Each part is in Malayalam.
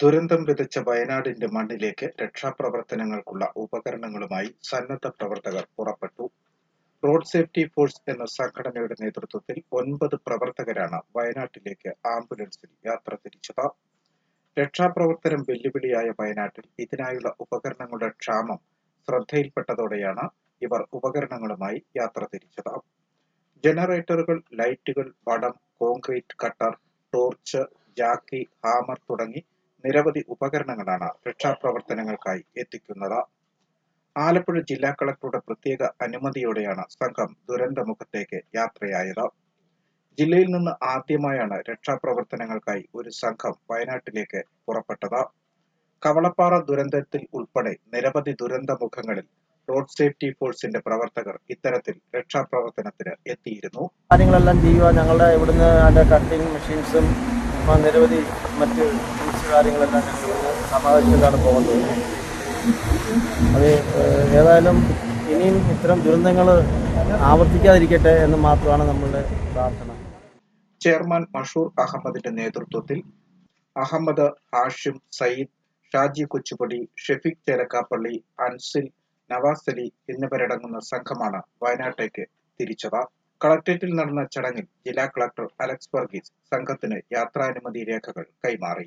ദുരന്തം വിതച്ച വയനാടിന്റെ മണ്ണിലേക്ക് രക്ഷാപ്രവർത്തനങ്ങൾക്കുള്ള ഉപകരണങ്ങളുമായി സന്നദ്ധ പ്രവർത്തകർ പുറപ്പെട്ടു. റോഡ് സേഫ്റ്റി ഫോഴ്സ് എന്ന സംഘടനയുടെ നേതൃത്വത്തിൽ ഒൻപത് പ്രവർത്തകരാണ് വയനാട്ടിലേക്ക് ആംബുലൻസിൽ യാത്ര തിരിച്ചത്. രക്ഷാപ്രവർത്തനം വെല്ലുവിളിയായ വയനാട്ടിൽ ഇതിനായുള്ള ഉപകരണങ്ങളുടെ ക്ഷാമം ശ്രദ്ധയിൽപ്പെട്ടതോടെയാണ് ഇവർ ഉപകരണങ്ങളുമായി യാത്ര തിരിച്ചത്. ജനറേറ്ററുകൾ ലൈറ്റുകൾ വടം concrete cutter torch jack hammer തുടങ്ങി നിരവധി ഉപകരണങ്ങളാണ് രക്ഷാപ്രവർത്തനങ്ങൾക്കായി എത്തിക്കുന്നത്. ആലപ്പുഴ ജില്ലാ കളക്ടറുടെ പ്രത്യേക അനുമതിയോടെയാണ് സംഘം ദുരന്തമുഖത്തേക്ക് യാത്രയായത്. ജില്ലയിൽ നിന്ന് ആദ്യമായാണ് രക്ഷാപ്രവർത്തനങ്ങൾക്കായി ഒരു സംഘം വയനാട്ടിലേക്ക് പുറപ്പെട്ടത്. കവളപ്പാറ ദുരന്തത്തിൽ ഉൾപ്പെടെ നിരവധി ദുരന്ത മുഖങ്ങളിൽ റോഡ് സേഫ്റ്റി ഫോഴ്സിന്റെ പ്രവർത്തകർ ഇത്തരത്തിൽ രക്ഷാപ്രവർത്തനത്തിന് എത്തിയിരുന്നു. കാര്യങ്ങളെല്ലാം ചെയ്യുക ഞങ്ങളുടെ ഇവിടുന്ന് അതിന്റെ കട്ടിങ് മെഷീൻസും നിരവധി മറ്റ് ടൂൾസ് കാര്യങ്ങളെല്ലാം ഞങ്ങൾ സമാഹരിച്ചിട്ടാണ് പോകുന്നത് അത് ഏതായാലും ഇനിയും ഇത്തരം ദുരന്തങ്ങൾ ആവർത്തിക്കാതിരിക്കട്ടെ എന്ന് മാത്രമാണ് നമ്മളുടെ പ്രാർത്ഥന. ചെയർമാൻ മഷൂർ അഹമ്മദിന്റെ നേതൃത്വത്തിൽ അഹമ്മദ് ഹാഷിം സയ്യിദ് ഷാജി കൊച്ചുപടി ഷെഫീഖ് ചേലക്കാപ്പള്ളി അൻസിൽ നവാസ് അലി എന്നിവരടങ്ങുന്ന സംഘമാണ് വയനാട്ടേക്ക് തിരിച്ചത്. കളക്ടറേറ്റിൽ നടന്ന ചടങ്ങിൽ ജില്ലാ കളക്ടർ അലക്സ് വർഗീസ് സംഘത്തിന് യാത്രാനുമതി രേഖകൾ കൈമാറി.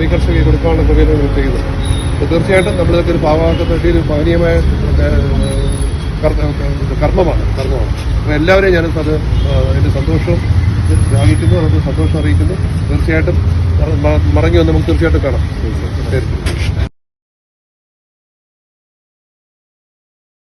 റീകർഷക കൊടുക്കാനുള്ള ക്രമീകരണം അപ്പോൾ തീർച്ചയായിട്ടും നമ്മളിതൊക്കെ ഒരു പാവമാക്കുന്ന വേണ്ടി ഒരു മഹനീയമായ കർമ്മമാണ് കർമ്മമാണ്. അപ്പോൾ എല്ലാവരെയും ഞാൻ അത് അതിന്റെ സന്തോഷവും ശ്ലാഘിക്കുന്നു അതൊക്കെ സന്തോഷം അറിയിക്കുന്നു. തീർച്ചയായിട്ടും മടങ്ങി വന്ന് നമുക്ക് തീർച്ചയായിട്ടും കാണാം.